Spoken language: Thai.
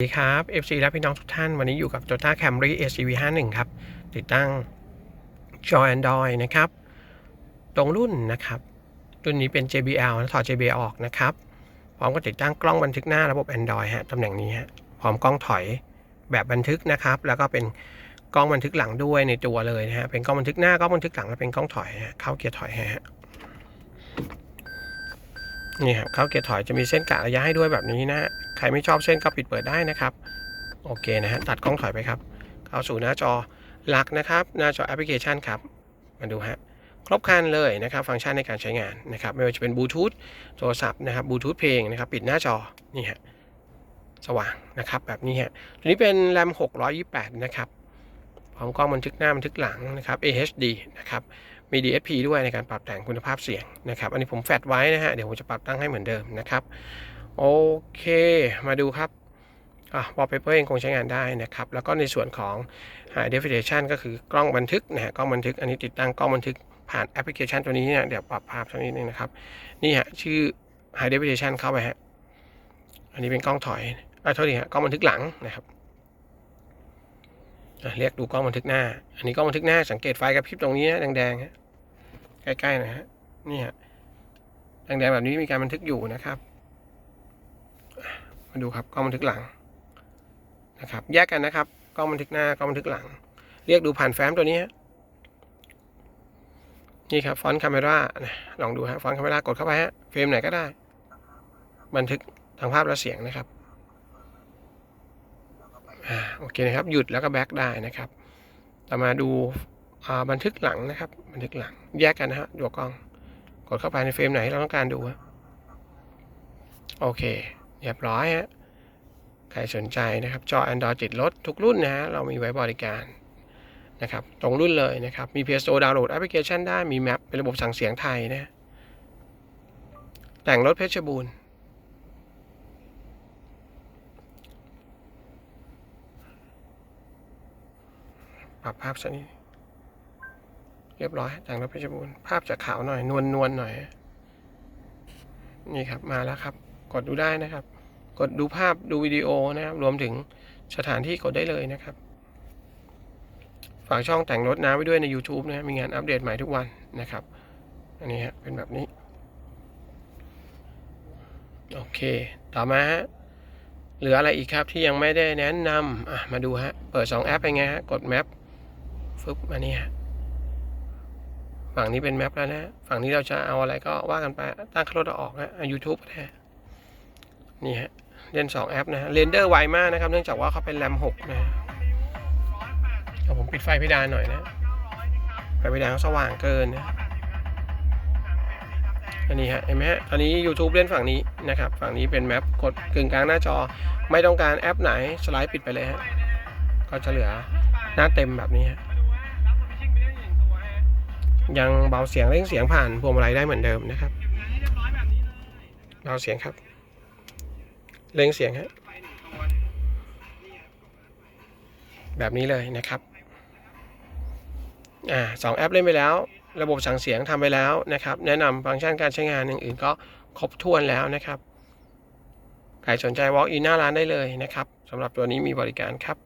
สวัสดีครับ FC และพี่น้องทุกท่าน วันนี้อยู่กับ Toyota Camry SUV 51 ครับ ติดตั้งจอ Android นะครับ ตรงรุ่นนะครับ รุ่นนี้เป็น JBL นะถอด JBL ออกนะครับ พร้อมกับติดตั้งกล้องบันทึกหน้าระบบ Android ฮะตำแหน่งนี้ฮะพร้อมกล้องถอยแบบบันทึกนะครับ แล้วก็เป็นกล้องบันทึกหลังด้วยในตัวเลยนะฮะเป็นกล้องบันทึกหน้ากล้องบันทึกหลังและเป็นกล้องถอยเข้าเกียร์ถอยฮะ นี่ครับเข้าเกียร์ถอยจะมีเส้นกะระยะให้ด้วยแบบนี้นะฮะใครไม่ชอบเส้นก็ปิดเปิดได้นะครับ โอเคนะฮะตัดกล้องถอยไปครับ เข้าสู่หน้าจอหลักนะครับ หน้าจอแอปพลิเคชันครับ มาดูฮะครบครันเลยนะครับ ฟังก์ชันในการใช้งานนะครับ ไม่ว่าจะเป็นบลูทูธโทรศัพท์นะครับบลูทูธเพลงนะครับปิดหน้าจอนี่ฮะสว่างนะครับแบบนี้ฮะตัวนี้เป็นแรม628 นะครับพร้อมกล้องบันทึกหน้าบันทึกหลังนะครับ AHD นะครับ มี DSP ด้วยในการปรับแต่งคุณภาพเสียงนะครับ อันนี้ผมแฟดไว้นะฮะ เดี๋ยวผมจะปรับตั้งให้เหมือนเดิมนะครับ โอเค มาดูครับอะ wallpaper เองคงใช้งานได้นะครับ แล้วก็ในส่วนของ high definition ก็คือกล้องบันทึกนะฮะ กล้องบันทึก อันนี้ติดตั้งกล้องบันทึกผ่านแอปพลิเคชันตัวนี้เนี่ย เดี๋ยวปรับภาพสักนิดนึงนะครับ นี่ฮะ ชื่อ high definition เข้าไปฮะ อันนี้เป็นกล้องถอยอะโทษทีฮะ กล้องบันทึกหลังนะครับ เรียกดูกล้องบันทึกหน้า อันนี้กล้องบันทึกหน้าสังเกตไฟกระพริบตรงนี้นะแดงๆฮะใกล้ๆนะฮะนี่ฮะแดงๆแบบนี้มีการบันทึกอยู่นะครับ มาดูครับกล้องบันทึกหลังนะครับ แยกกันนะครับกล้องบันทึกหน้ากล้องบันทึกหลัง เรียกดูผ่านแฟ้มตัวนี้ฮะนี่ครับฟอนต์คาเมราลองดูฮะฟอนต์คาเมรากดเข้าไปฮะเฟรมไหนก็ได้ บันทึกทางภาพและเสียงนะครับ โอเคนะครับ หยุดแล้วก็แบ็กได้นะครับ ต่อมาดูาบันทึกหลังนะครับ บันทึกหลัง แยกกันนะฮะตัวกล้อง กดเข้าไปในเฟรมไหนเราต้องการดูโอเคเรียบร้อยฮะใครสนใจนะครับ จอ Android ติดรถทุกรุ่นนะฮะเรามีไว้บริการนะครับ ตรงรุ่นเลยนะครับ มี Play Store ดาวน์โหลดแอปพลิเคชันได้มีแมปเป็นระบบสั่งเสียงไทยนะ แต่งรถเพชรบูรณ์ รับภาพสักนิดเรียบร้อยแต่งรถเพชรบูรณ์ภาพจะขาวหน่อย นวลนวลหน่อย นี่ครับมาแล้วครับ กดดูได้นะครับ กดดูภาพดูวิดีโอนะครับ รวมถึงสถานที่กดได้เลยนะครับ ฝากช่องแต่งรถน้ำไว้ด้วยใน YouTube นะมีงานอัปเดตใหม่ทุกวันนะครับ อันนี้ฮะเป็นแบบนี้ โอเค ต่อมาฮะเหลืออะไรอีกครับที่ยังไม่ได้แนะนำอะมาดูฮะ เปิด 2 แอปเป็นไงฮะ กดแมป ฟึบมานี่ฮะฝั่งนี้เป็นแมปแล้วนะ ฝั่งนี้เราจะเอาอะไรก็ว่ากันไป ตั้งคารถออกนะยูทูบก็ได้นี่ฮะเล่น2แอปนะเรนเดอร์ไวมากนะครับ เนื่องจากว่าเขาเป็นแรม6นะเดี๋ยวผมปิดไฟเพดานหน่อยนะ ไฟเพดานเขาสว่างเกินนะอันนี้ฮะเห็นไหมฮะตอนนี้ YouTube เล่นฝั่งนี้นะครับ ฝั่งนี้เป็นแมปกดกึ่งกลางหน้าจอ ไม่ต้องการแอปไหนสไลด์ปิดไปเลยฮะก็จะเหลือหน้าเต็มแบบนี้ฮะ ยังเบาเสียงเร่งเสียงผ่านพวงมาลัยได้เหมือนเดิมนะครับเบาเสียงครับ เร่งเสียงฮะแบบนี้เลยนะครับอ่าสองแอปเล่นไปแล้ว ระบบสั่งเสียงทำไปแล้วนะครับ แนะนำฟังก์ชันการใช้งานอื่นๆก็ครบถ้วนแล้วนะครับใครสนใจ walk in หน้าร้านได้เลยนะครับสำหรับตัวนี้มีบริการครับ